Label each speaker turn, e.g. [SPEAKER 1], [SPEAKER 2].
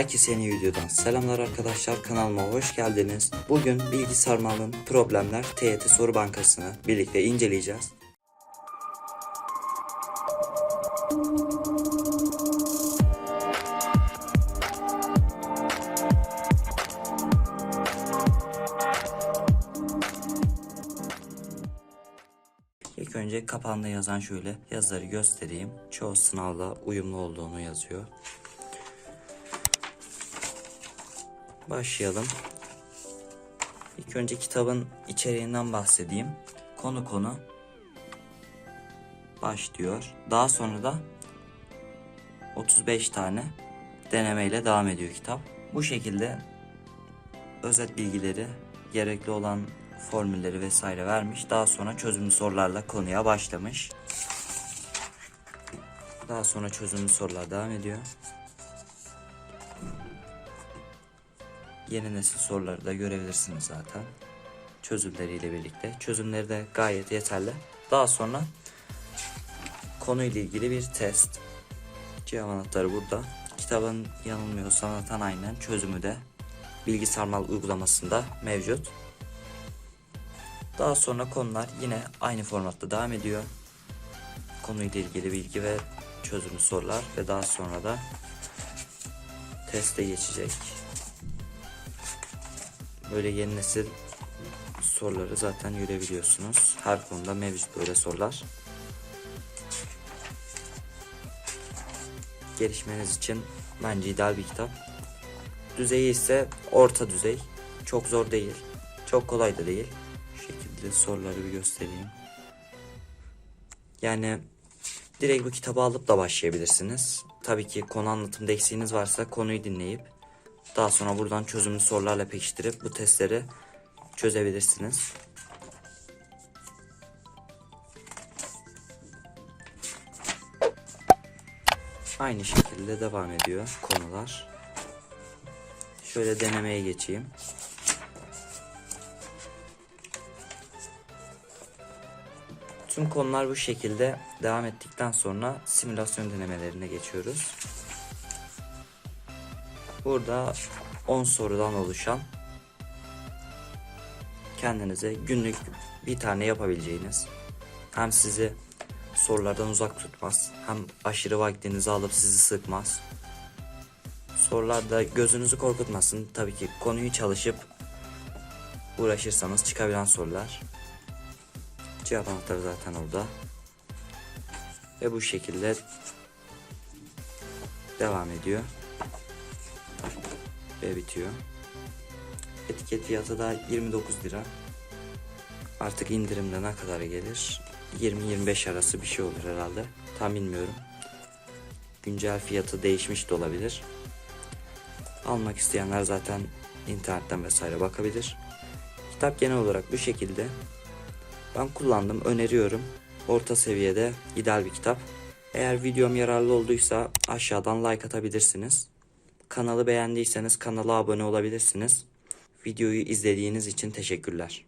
[SPEAKER 1] Herkese yeni videodan selamlar arkadaşlar kanalıma hoş geldiniz. Bugün bilgi sarmalın problemler TYT soru bankasını birlikte inceleyeceğiz. İlk önce kapağında yazan şöyle yazıları göstereyim. Çoğu sınavla uyumlu olduğunu yazıyor. Başlayalım. İlk önce kitabın içeriğinden bahsedeyim. Konu konu başlıyor. Daha sonra da 35 tane denemeyle devam ediyor kitap. Bu şekilde özet bilgileri, gerekli olan formülleri vesaire vermiş. Daha sonra çözümlü sorularla konuya başlamış. Daha sonra çözümlü sorular devam ediyor. Yeni nesil soruları da görebilirsiniz zaten. Çözümleriyle birlikte. Çözümleri de gayet yeterli. Daha sonra konuyla ilgili bir test. Cevap anahtarı burada. Kitabın yanılmıyorsam zaten aynen çözümü de bilgi uygulamasında mevcut. Daha sonra konular yine aynı formatta devam ediyor. Konuyla ilgili bilgi ve çözümlü sorular ve daha sonra da teste geçecek. Böyle yeni nesil soruları zaten görebiliyorsunuz. Her konuda mevcut böyle sorular. Gelişmeniz için bence ideal bir kitap. Düzeyi ise orta düzey. Çok zor değil. Çok kolay da değil. Şu şekilde soruları bir göstereyim. Yani direkt bu kitabı alıp da başlayabilirsiniz. Tabii ki konu anlatımda eksiğiniz varsa konuyu dinleyip daha sonra buradan çözümlü sorularla pekiştirip bu testleri çözebilirsiniz. Aynı şekilde devam ediyor konular. Şöyle denemeye geçeyim. Tüm konular bu şekilde devam ettikten sonra simülasyon denemelerine geçiyoruz. Burada 10 sorudan oluşan kendinize günlük bir tane yapabileceğiniz hem sizi sorulardan uzak tutmaz hem aşırı vaktinizi alıp sizi sıkmaz. Sorularda gözünüzü korkutmasın. Tabii ki konuyu çalışıp uğraşırsanız çıkabilen sorular. Cevap anahtarı zaten orada. Ve bu şekilde devam ediyor ve bitiyor. Etiket fiyatı da 29 lira. Artık indirimde ne kadar gelir? 20-25 arası bir şey olur herhalde. Tam bilmiyorum. Güncel fiyatı değişmiş de olabilir. Almak isteyenler zaten internetten vesaire bakabilir. Kitap genel olarak bu şekilde. Ben kullandım, öneriyorum. Orta seviyede ideal bir kitap. Eğer videom yararlı olduysa aşağıdan like atabilirsiniz. Kanalı beğendiyseniz kanala abone olabilirsiniz. Videoyu izlediğiniz için teşekkürler.